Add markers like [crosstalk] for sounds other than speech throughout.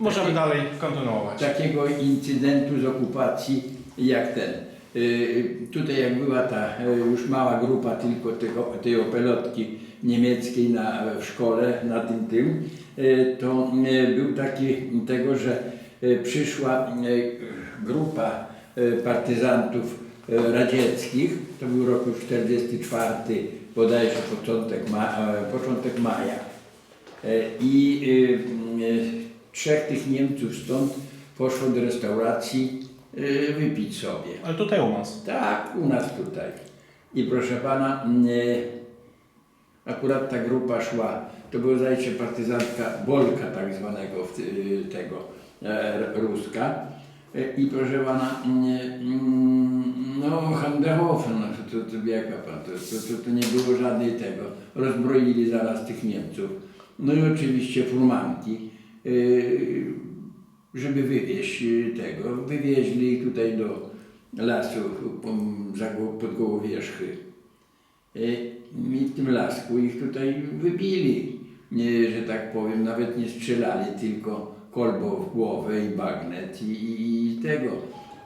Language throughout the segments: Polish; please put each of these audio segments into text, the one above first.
możemy dalej kontynuować. takiego incydentu z okupacji jak ten. Y, Tutaj jak była ta y, już mała grupa tylko tego, tej opelotki niemieckiej na, w szkole na tym tym, y, to był taki tego, że przyszła grupa partyzantów radzieckich, to był rok już 44, bodajże początek, ma, początek maja. I trzech tych Niemców stąd poszło do restauracji y, wypić sobie. Ale tutaj u nas. Tak, u nas tutaj. I proszę pana, y, akurat ta grupa szła, to była zajcie partyzantka Bolka tak zwanego y, tego e, Ruska. Y, I proszę pana, y, mm, no Handehofen, no to, to, to pan, to, to, to, to nie było żadnej tego. Rozbroili zaraz tych Niemców. No i oczywiście furmanki, żeby wywieźć y, tego, wywieźli tutaj do lasu pod Gołowierzchy. Y, I w tym lasku ich tutaj wybili, że tak powiem, nawet nie strzelali, tylko kolbą w głowę i bagnet i, i, i tego.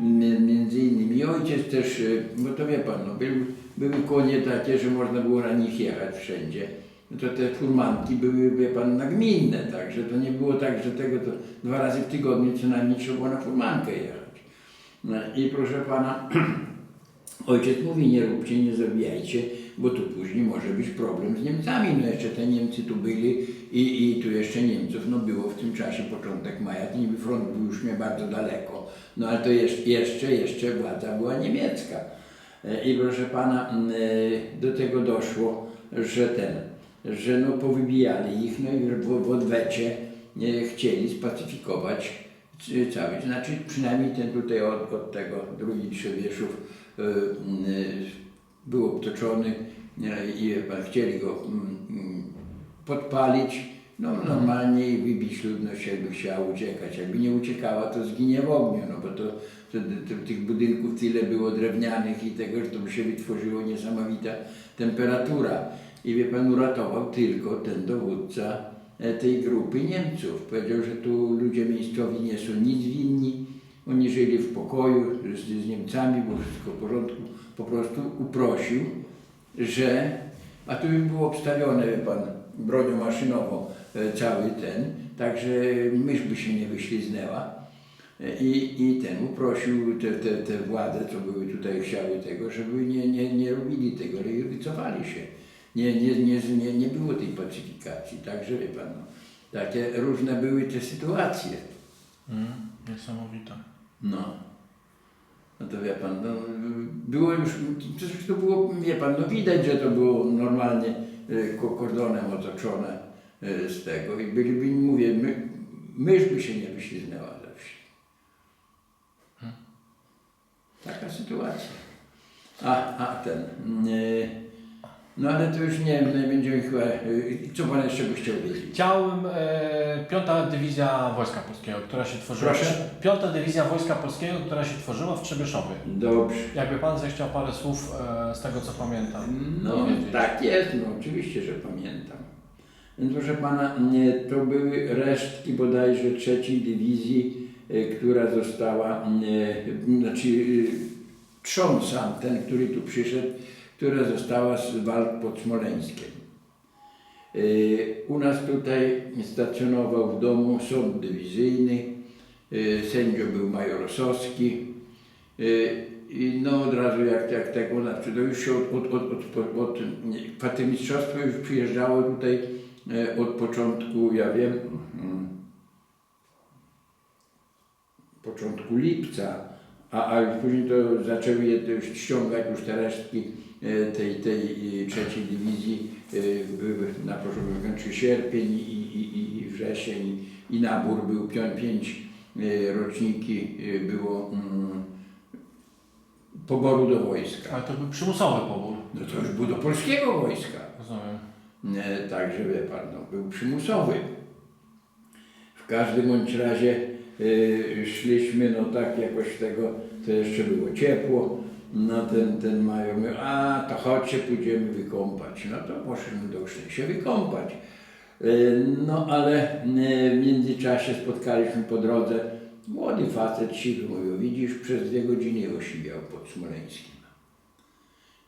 Między innymi ojciec też, y, bo to wie pan, no, był, były konie takie, że można było na nich jechać wszędzie. To te furmanki były, wie pan, nagminne, także to nie było tak, że tego to dwa razy w tygodniu co najmniej trzeba było na furmankę jechać. No i proszę pana, [clears throat] ojciec mówi, nie róbcie, nie zabijajcie, bo tu później może być problem z Niemcami. No jeszcze te Niemcy tu byli i, i tu jeszcze Niemców no było w tym czasie początek maja, to niby front był już nie bardzo daleko, no ale to jeszcze, jeszcze, jeszcze władza była niemiecka. E, I proszę pana, e, do tego doszło, że ten, że no powybijali ich, no i w, w odwecie chcieli spacyfikować cały, znaczy przynajmniej ten tutaj od, od tego drugi Trzebieszów e, m, e, był obtoczony i chcieli go mm, mm, podpalić, no normalnie i wybić ludność jakby chciała uciekać. Jakby nie uciekała, to zginie w ogniu, no bo to, to, to tych budynków tyle było drewnianych i tego, że to by się wytworzyło niesamowita temperatura. I wie pan, uratował tylko ten dowódca e, tej grupy Niemców. Powiedział, że tu ludzie miejscowi nie są nic winni, oni żyli w pokoju z, z Niemcami, było wszystko w porządku. Po prostu uprosił, że, a tu było obstawione, wie pan, bronią maszynową e, cały ten, także mysz by się nie wyśliznęła. E, I, I ten uprosił te, te, te władze, co były tutaj chciały tego, żeby nie, nie, nie robili tego, ale wycofali się. Nie, nie, nie, nie, nie było tej pacyfikacji, także wie pan, no, takie różne były te sytuacje. Mm, niesamowite. No. No to wie pan, no, było już, przecież to było, wie pan, no widać, że to było normalnie e, ko- kordonem otoczone e, z tego i byliby, mówię, my, mysz by się nie wyśliznęła ze wsi. Taka sytuacja. A, a ten, e, no ale to już nie wiem, będziemy chyba, e, co pan jeszcze by chciał wiedzieć? Chciałbym e, piąta dywizja Wojska Polskiego, która się tworzyła. Proszę? Piąta dywizja Wojska Polskiego, która się tworzyła w Trzebieszowie. Dobrze. Jakby pan zechciał parę słów e, z tego co pamiętam. No powiedzieć. tak jest, no oczywiście, że pamiętam. Więc proszę pana, nie, to były resztki bodajże trzeciej dywizji, e, która została, e, znaczy e, sam, ten, który tu przyszedł, która została z walk pod Smoleńskiem. E, U nas tutaj stacjonował w domu sąd dywizyjny, e, sędzią był major Osowski, Y, I no od razu jak, jak tego, znaczy to już się od, od, od, od, od już przyjeżdżało tutaj e, od początku, ja wiem, mm, początku lipca, a, a później to zaczęły je ściągać już te resztki e, tej, tej e, trzeciej dywizji e, były na początku czy sierpień i, i, i, wrzesień i nabór był pią- pięć e, roczniki e, było mm, poboru do wojska. Ale to był przymusowy pobór. No to już był do polskiego wojska. Rozumiem. E, Także wie pan, no, był przymusowy. W każdym bądź razie e, szliśmy, no tak jakoś tego, to jeszcze było ciepło. No ten, ten mówił, a to chodźcie, pójdziemy wykąpać. No to poszliśmy do się wykąpać. Y, No ale y, w międzyczasie spotkaliśmy po drodze młody facet siwy, mówił, widzisz, przez dwie godziny osiwiał pod Smoleńskim.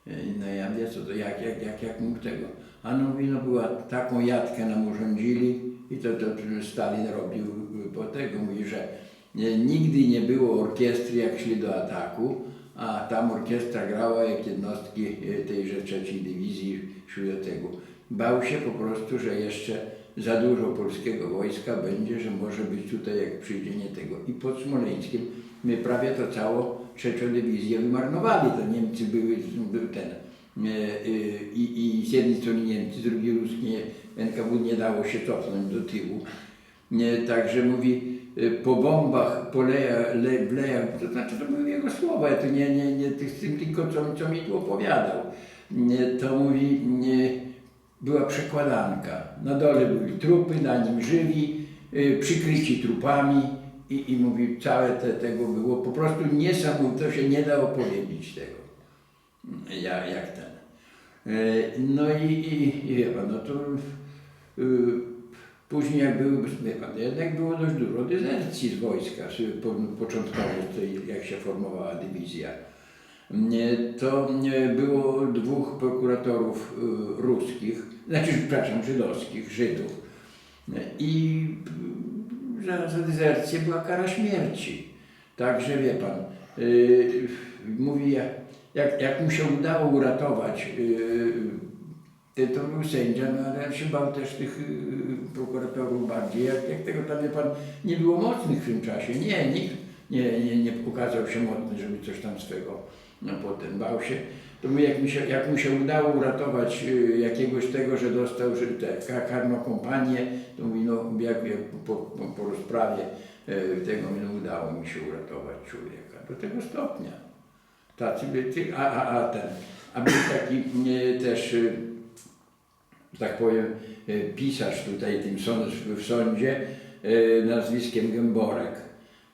Y, No ja mówię, co to, jak, jak, jak, jak mógł tego? A no mówi, no była, taką jatkę nam urządzili i to, to Stalin robił po tego, mówi, że nigdy nie było orkiestry, jak szli do ataku, a tam orkiestra grała, jak jednostki y, tejże trzeciej dywizji szły do tego. Bał się po prostu, że jeszcze za dużo polskiego wojska będzie, że może być tutaj, jak przyjdzie nie tego. I pod Smoleńskiem my prawie to całą trzecią dywizję wymarnowali. To Niemcy były, był ten. e, e, I, I z jednej strony Niemcy, z drugiej ruskie NKW nie dało się cofnąć do tyłu. Także mówi, e, po bombach, po leja, le, lejach, to znaczy to były jego słowa, ja to nie, nie, nie tych, tym tylko co, co mi tu opowiadał. To mówi, była przekładanka. Na dole były trupy, na nim żywi, y, przykryci trupami i, i mówi, całe te, tego było po prostu niesamowite, to się nie da opowiedzieć tego, jak, jak ten. Y, No i, i, i no to y, później jak były, pan, jednak było dość dużo dezercji z wojska, początkowo, jak się formowała dywizja. To było dwóch prokuratorów y, ruskich, znaczy, przepraszam, żydowskich, Żydów. I za, za dezercję była kara śmierci. Także wie pan, y, mówi, jak, jak, mu się udało uratować, y, to był sędzia, no ale ja się bał też tych y, prokuratorów bardziej. Jak, jak tego tam, wie pan, nie było mocnych w tym czasie. Nie, nikt nie, nie, nie się mocny, żeby coś tam swego no potem bał się. To mu, jak, mi się, jak mu się udało uratować y, jakiegoś tego, że dostał że te, ka- karną kompanię, to mówi, no jak, jak po, po, po rozprawie y, tego mi no, udało mi się uratować człowieka. Do tego stopnia. Tacy a, a, a ten, a był taki y, też, y, tak powiem, y, pisarz tutaj tym sąd, w sądzie y, nazwiskiem Gęborek.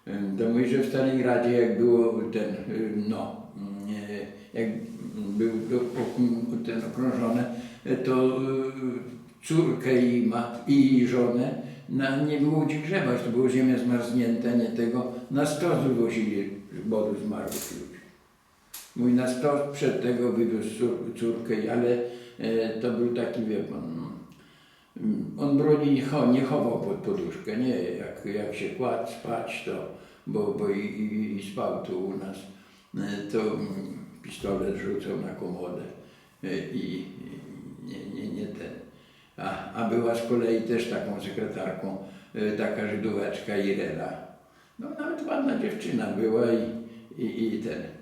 Y, To mówi, że w Stalingradzie jak było ten, no, jak był ten okrążony, to córkę i, mat, i żonę na, nie było gdzie grzebać, to było ziemia zmarznięta, nie tego, na stos wywozili bodu zmarłych ludzi. Mój na stos przed tego wywiózł cór, córkę, ale e, to był taki, wie pan, mm, on broni nie, cho, nie chował pod poduszkę, nie, jak, jak się kładł spać, to, bo, bo i, i, i spał tu u nas, e, to mm, pistolet rzucał na komodę e, i, nie, nie, nie ten. A, a była z kolei też taką sekretarką, e, taka Żydóweczka Irena. No nawet ładna dziewczyna była i, i, i ten.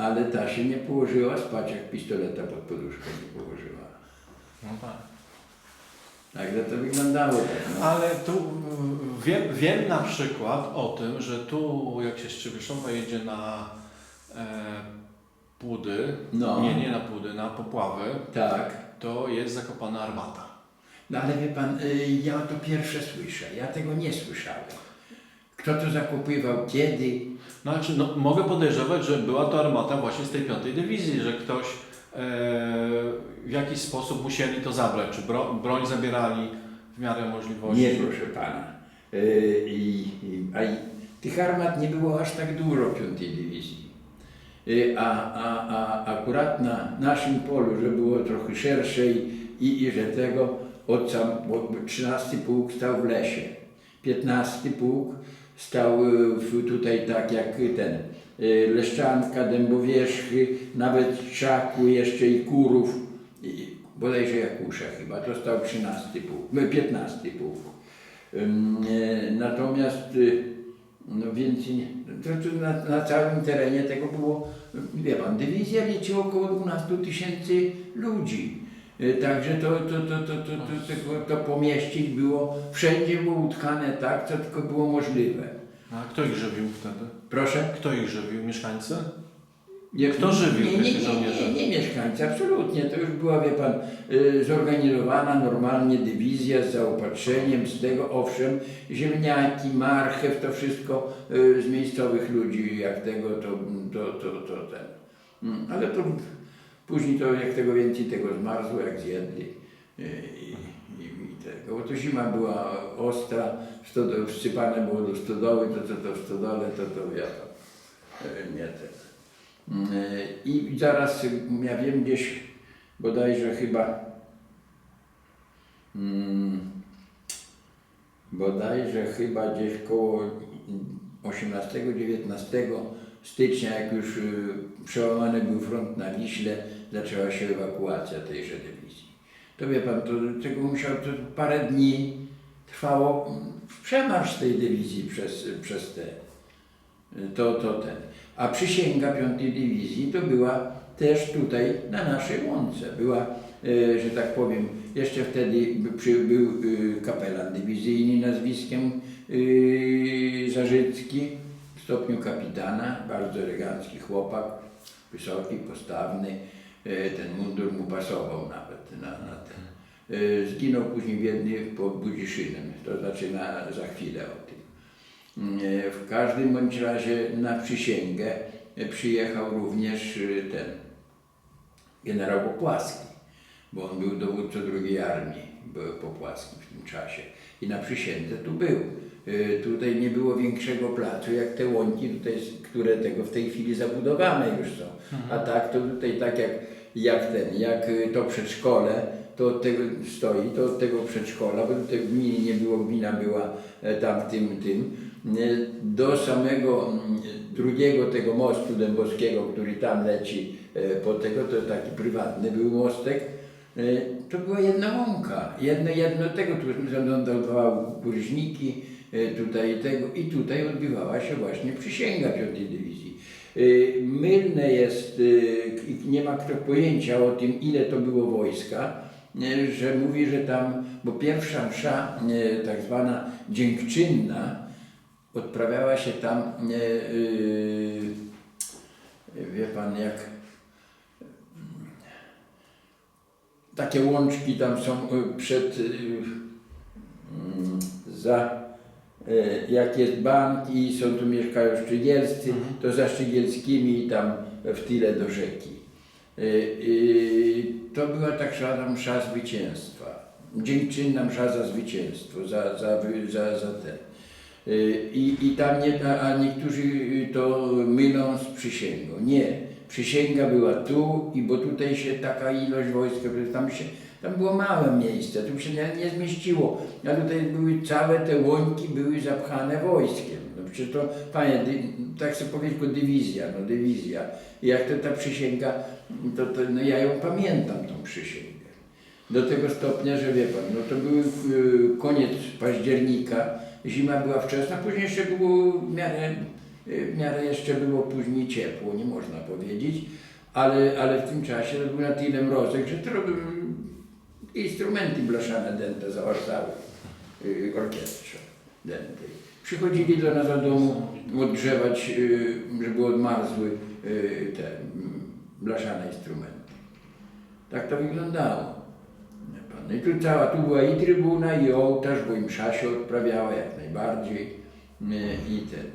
Ale ta się nie położyła spać, jak pistoleta pod poduszkę nie położyła. No tak. Także to wyglądało tak. No. Ale tu wiem, wiem na przykład o tym, że tu jak się z Trzebiszowa jedzie na e, Pudy, No. nie, nie na Pudy, na Popławy, Tak. to jest zakopana armata. No ale wie pan, y, ja to pierwsze słyszę. Ja tego nie słyszałem. Kto to zakupywał, kiedy? Znaczy, no, mogę podejrzewać, że była to armata właśnie z tej piątej dywizji, że ktoś e, w jakiś sposób musieli to zabrać, czy bro, broń zabierali w miarę możliwości. Nie, proszę pana. Y, I, i, a i, tych armat nie było aż tak dużo w piątej dywizji. Y, A, a, a akurat na naszym polu, że było trochę szersze i, i, i że tego od sam, bo 13 pułk stał w lesie. 15 pułk stał y, tutaj tak jak ten y, Leszczanka, Dębowierzchy, nawet Szaku, jeszcze i Kurów, i, bodajże Jakusza chyba, to stał 13 pułk, no, 15 pułk. Ym, e, Natomiast y, no więcej, to, na, na całym terenie tego było, wie pan, dywizja liczyła około 12 tysięcy ludzi. Y, Także to, to, to, to, to, to, to, to pomieścić było, wszędzie było utkane tak, co tylko było możliwe. A kto ich żywił wtedy? Proszę? Kto ich żywił? Mieszkańcy? Nie, Kto żywił nie, nie, tych nie, żołnierzy? nie, nie mieszkańcy, absolutnie. To już była, wie pan, y, zorganizowana normalnie dywizja z zaopatrzeniem, z tego, owszem, ziemniaki, marchew, to wszystko y, z miejscowych ludzi, jak tego, to, to, to, to ten. Mm, Ale to później to, jak tego więcej tego zmarzło, jak zjedli. y, I, i, i tego. Bo to zima była ostra, wsypane było do stodoły, to co to w stodole, to to wiadomo, e, nie. Mm, e, I zaraz, y, ja wiem gdzieś, bodajże chyba, mm, bodajże chyba gdzieś koło 18-19 stycznia, jak już przełamany był front na Wiśle, zaczęła się ewakuacja tejże dywizji. To wie pan, to tego musiał to parę dni trwało mm, przemarsz tej dywizji przez, przez te, to, to ten. A przysięga piątej dywizji to była też tutaj na naszej łące. Była, e, że tak powiem, jeszcze wtedy był e, kapelan dywizyjny nazwiskiem e, Zarzycki w stopniu kapitana, bardzo elegancki chłopak, wysoki, postawny. E, Ten mundur mu pasował nawet na, na ten. E, Zginął później w Wiedniu pod Budziszynem, to znaczy na, za chwilę o tym. E, W każdym bądź razie na przysięgę przyjechał również ten generał Popłaski, bo on był dowódcą drugiej armii był Popłaski w tym czasie i na przysiędze tu był. Tutaj nie było większego placu jak te łąki, tutaj, które tego w tej chwili zabudowane już są. A tak to tutaj tak jak, jak ten, jak e, to przedszkole, to od tego stoi, to od tego przedszkola, bo tutaj w gminie nie było, gmina była e, tam tym, tym, e, do samego mm, drugiego tego mostu dębowskiego, który tam leci e, po tego, to taki prywatny był mostek, to była jedna łąka, jedno, jedno tego, tu lądowały kurźniki, e, tutaj tego i tutaj odbywała się właśnie przysięga piątej dywizji. E, Mylne jest, i nie ma kto pojęcia o tym, ile to było wojska, e, że mówi, że tam, bo pierwsza msza, tak zwana dziękczynna, odprawiała się tam, wie pan, jak takie łączki tam są przed, mm, za, jak jest bank i są tu mieszkają szczygielscy, to za szczygielskimi tam w tyle do rzeki. E, e, To była tak zwana msza zwycięstwa. Dziękczynna msza za zwycięstwo, za, za, za, za ten. I, I tam nie, a niektórzy to mylą z przysięgą. Nie. Przysięga była tu i bo tutaj się taka ilość wojska, tam się, tam było małe miejsce, tu się nie, nie zmieściło. A tutaj były całe te łąki były zapchane wojskiem. No przecież to, panie, dy, tak chcę powiedzieć, dywizja, no dywizja. I jak to ta przysięga, to, to no ja ją pamiętam, tą przysięgę. Do tego stopnia, że wie pan, no to był y, koniec października, zima była wczesna, później jeszcze było w miarę, y, w miarę jeszcze było później ciepło, nie można powiedzieć, ale, ale w tym czasie to był na tyle mrozek, że to robiły instrumenty blaszane dęte zawartały y, orkiestrze dętej. Przychodzili do nas do domu odgrzewać, y, żeby odmarzły y, te mm, blaszane instrumenty. Tak to wyglądało. No i tu cała, tu była i trybuna, i ołtarz, bo im msza się odprawiała jak najbardziej. I ten.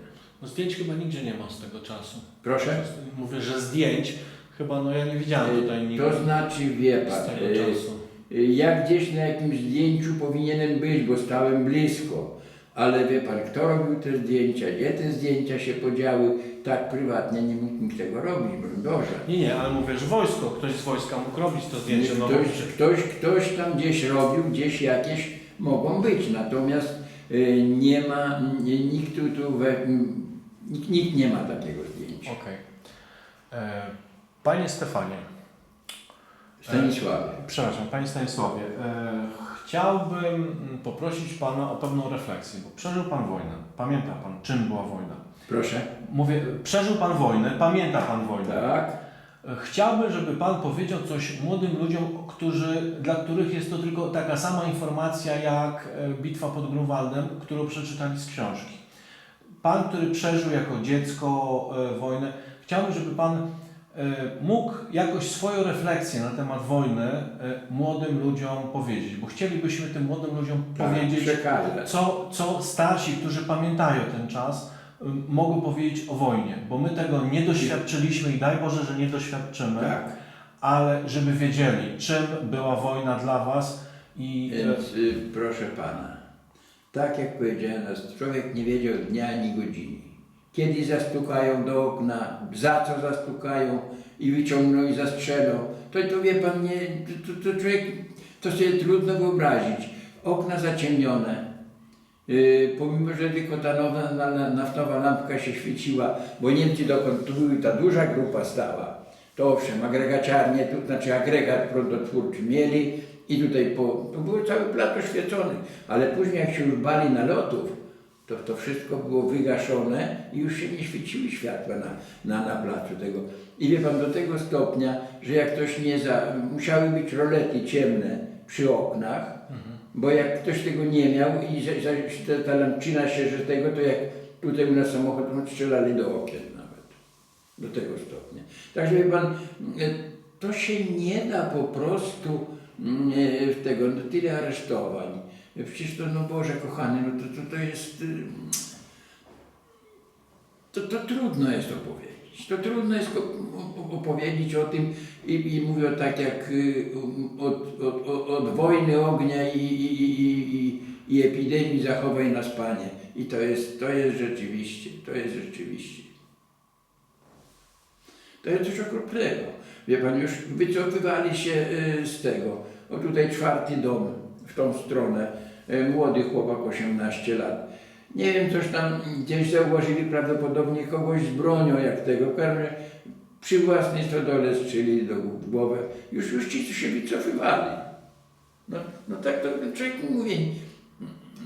No zdjęć chyba nigdzie nie ma z tego czasu. Proszę? Mówię, że zdjęć chyba no ja nie widziałem tutaj nigdy To znaczy, wie z pan, tego y, czasu. Y, ja gdzieś na jakimś zdjęciu powinienem być, bo stałem blisko. Ale wie pan, kto robił te zdjęcia, gdzie te zdjęcia się podziały, tak prywatnie nie mógł nikt tego robić, broń Boże. Nie, nie, ale mówię, że wojsko, ktoś z wojska mógł robić to zdjęcie. No, Ktoś, ktoś, ktoś tam gdzieś robił, gdzieś jakieś mogą być, natomiast y, nie ma, nie, nikt tu, tu we, nikt, nikt nie ma takiego zdjęcia. Okej. E, Panie Stefanie, Stanisławie. przepraszam, Panie Stanisławie, e, chciałbym mm, poprosić Pana o pewną refleksję, bo przeżył Pan wojnę. Pamięta Pan, czym była wojna? Proszę. Mówię, przeżył Pan wojnę, pamięta Pan wojnę. Tak. E, Chciałbym, żeby Pan powiedział coś młodym ludziom, którzy, dla których jest to tylko taka sama informacja jak e, bitwa pod Grunwaldem, którą przeczytali z książki. Pan, który przeżył jako dziecko e, wojnę, chciałbym, żeby Pan mógł jakoś swoją refleksję na temat wojny e, młodym ludziom powiedzieć, bo chcielibyśmy tym młodym ludziom Tak, powiedzieć, co, co starsi, którzy pamiętają ten czas, y, mogą powiedzieć o wojnie, bo my tego nie doświadczyliśmy i daj Boże, że nie doświadczymy, Tak. ale żeby wiedzieli, czym była wojna dla Was I e, Więc y, proszę pana, tak jak powiedziałem, człowiek nie wiedział dnia ani godziny. Kiedy zastukają do okna, za co zastukają i wyciągną i zastrzelą. To, to wie pan, nie, to, to, człowiek, to sobie trudno wyobrazić. Okna zaciemnione. Yy, pomimo, że tylko ta nowa, na, na, naftowa lampka się świeciła, bo Niemcy dokąd tu były, ta duża grupa stała, to owszem, agregaciarnie, tu, znaczy agregat prądotwórczy mieli i tutaj po, to było cały plac oświecony, ale później jak się już bali nalotów, to to wszystko było wygaszone i już się nie świeciły światła na, na, na placu tego. I wie pan, do tego stopnia, że jak ktoś nie za... musiały być rolety ciemne przy oknach, bo jak ktoś tego nie miał i że, że ta, ta lampczyna się, że tego, to jak tutaj u nas samochód, to strzelali do okien nawet. Do tego stopnia. Także wie pan, e, to się nie da po prostu mm, e, w tego, no, tyle aresztowań. Przecież to, no Boże kochany, no to, to, to jest... y, To, to trudno jest opowiedzieć. To trudno jest opowiedzieć o tym i, i mówię tak jak y, od, od, od, od wojny ognia i, i, i, i, epidemii zachowań nas Panie. I to jest, to jest rzeczywiście, to jest rzeczywiście. To jest coś okropnego. Wie Pan, już wycofywali się y, z tego. O tutaj czwarty dom w tą stronę. Y, Młody chłopak, 18 lat. Nie wiem, coś tam gdzieś zauważyli prawdopodobnie kogoś z bronią jak tego. Razie przy własnej stodole strzeli do w głowę. Już, już ci, się wycofywali. No, no tak to człowiek mówi,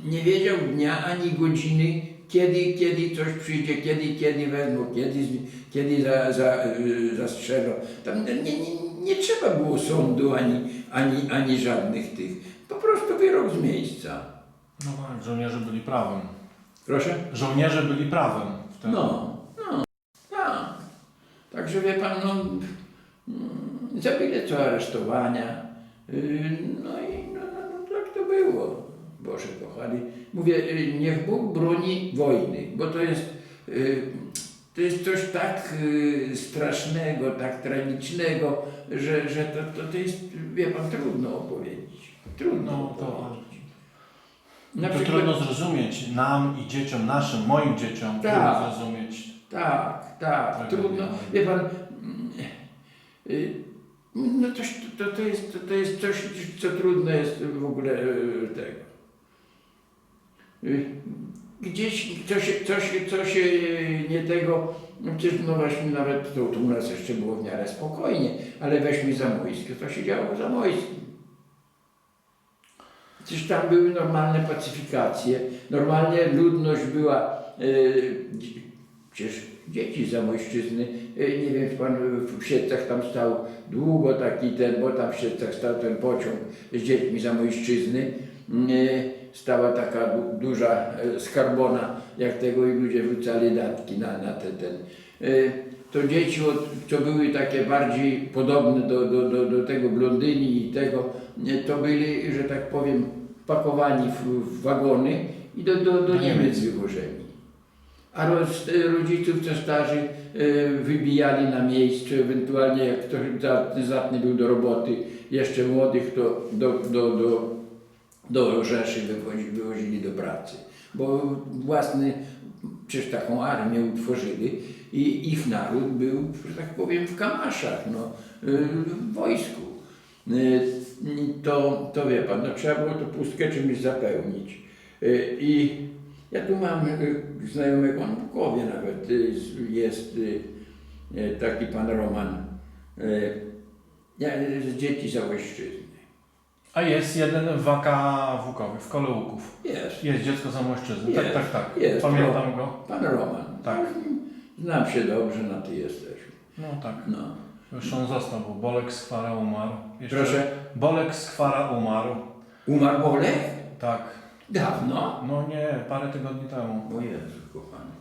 nie wiedział dnia ani godziny, kiedy, kiedy coś przyjdzie, kiedy, kiedy wezmą, kiedy, kiedy za, za, y, zastrzelą. Tam nie, nie, nie trzeba było sądu ani, ani, ani żadnych tych. Po prostu wyrok z miejsca. no tak, żołnierze byli prawem. Proszę? Żołnierze byli prawem wtedy. No, no, tak. Także wie pan, no, mm, za byle co aresztowania. Yy, No i no, no, no, tak to było. Boże kochani. Mówię, yy, niech Bóg broni wojny, bo to jest, yy, to jest coś tak yy, strasznego, tak tragicznego, że, że to, to, to jest, wie pan, trudno opowiedzieć. Trudno No to, opowiedzieć. to trudno zrozumieć nam i dzieciom naszym, moim dzieciom, Tak. trudno zrozumieć. Tak, tak, Tak, trudno. tak. Wie pan, mm, y, no to, to, to, jest, to, to jest coś, co trudno jest w ogóle y, tego. Y, Gdzieś coś, coś, coś y, nie tego, no przecież no weźmy nawet, to, to u nas jeszcze było w miarę spokojnie, ale weźmy Zamojskie, to się działo w Zamojskim. Przecież tam były normalne pacyfikacje, normalnie ludność była, y, dzi- przecież dzieci z Zamojszczyzny, y, nie wiem, pan w Siedcach tam stał długo taki ten, bo tam w Siedcach stał ten pociąg z dziećmi Zamojszczyzny, y, stała taka du, duża skarbona, jak tego i ludzie wrzucali datki na, na ten, ten. To dzieci, co były takie bardziej podobne do, do, do, do tego blondyni i tego, to byli, że tak powiem, pakowani w, w wagony i do, do, do Niemiec wywożeni. A roz, rodziców, co starzy, e, wybijali na miejscu, ewentualnie jak ktoś zatny był do roboty, jeszcze młodych, to do, do, do, do Rzeszy wywozi, wywozili do pracy. Bo własny, przecież taką armię utworzyli i ich naród był, że tak powiem, w kamaszach, no, y, w wojsku. To, to wie pan, no, trzeba było to pustkę czymś zapełnić. Y, I ja tu mam y, znajomego, on w Bukowie nawet y, jest taki pan Roman, z dzieci Załośczyzny. A jest jeden w AKWK, w Kolełuków. Jest. Jest dziecko zamojszczyzny. Tak, tak, tak. Jest. Pamiętam go. Pan Roman. Tak. Znam się dobrze, na ty jesteś. No tak. No. Już on został, bo Bolek Skwara umarł. Jeszcze Proszę? Bolek Skwara umarł. Umarł Olech? Tak. Dawno? No nie, parę tygodni temu. O Jezu, kochany.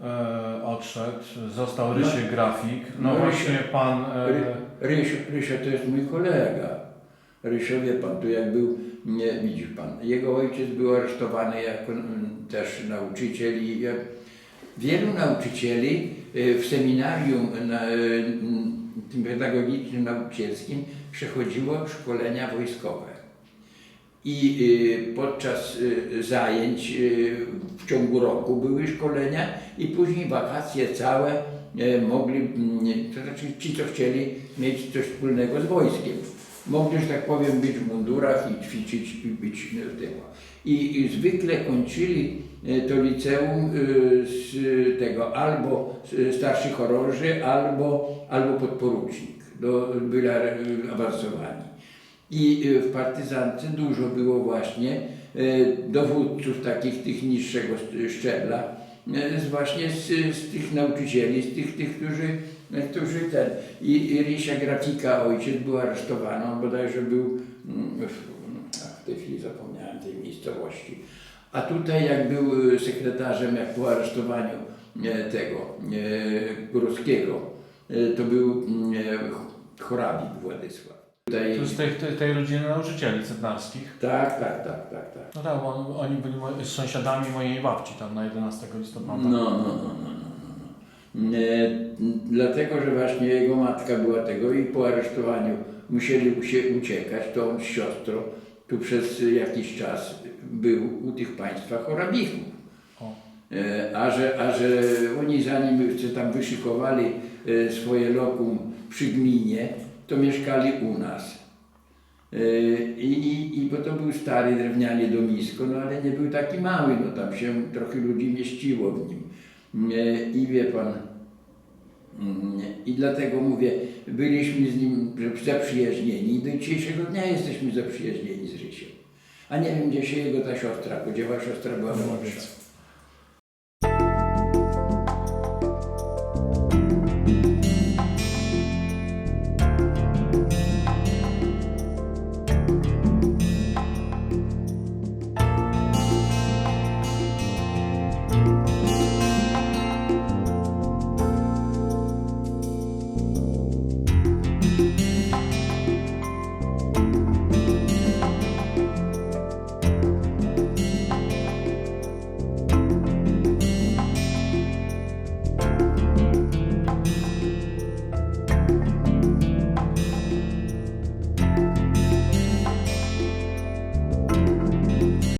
E, odszedł. Został Rysie Grafik. No, No, właśnie Rysie. pan... E, Ry, Rysio, Rysio to jest mój kolega. Rysio, wie pan, tu jak był, nie, widzi pan, jego ojciec był aresztowany jako mm, też nauczyciel i ja, wielu nauczycieli y, w seminarium na, tym pedagogicznym, nauczycielskim przechodziło szkolenia wojskowe. I y, podczas y, zajęć y, w ciągu roku były szkolenia i później wakacje całe y, mogli, mm, to znaczy ci, co chcieli mieć coś wspólnego z wojskiem. Mogli, że tak powiem, być w mundurach i ćwiczyć i być w tym. I, I zwykle kończyli to liceum y, z tego albo starszy chorąży, albo, albo podporucznik. Do, byli awansowani. I y, w partyzance dużo było właśnie dowódców takich tych niższego szczebla, z właśnie z, z tych nauczycieli, z tych, tych którzy, którzy ten. I, i Rysia Grafika, ojciec, był aresztowany, on bodajże był mm, w, w tej chwili zapomniałem tej miejscowości. A tutaj jak był y, sekretarzem, jak po aresztowaniu e, tego e, Górskiego, e, to był mm, e, Chorabik Władysław. Tutaj, To z tej, tej, tej rodziny nauczycieli cetnarskich. tak, tak, tak, tak, tak. No tak, bo on, oni byli moi, z sąsiadami mojej babci tam na 11 listopada. No, no, no, no, no, no. E, m, dlatego, że właśnie jego matka była tego i po aresztowaniu musieli się uciekać, to on z siostrą tu przez jakiś czas był u tych państwa chorabichów. O. E, A że, a że oni zanim się tam wyszykowali e, swoje lokum przy gminie, to mieszkali u nas. E, I, i, I bo to był stary drewniany domisko, no ale nie był taki mały, no tam się trochę ludzi mieściło w nim. I wie pan, mm, i dlatego mówię, byliśmy z nim zaprzyjaźnieni i do dzisiejszego dnia jesteśmy zaprzyjaźnieni. A nie wiem, gdzie się jego ta siostra podziała, siostra była młodsza.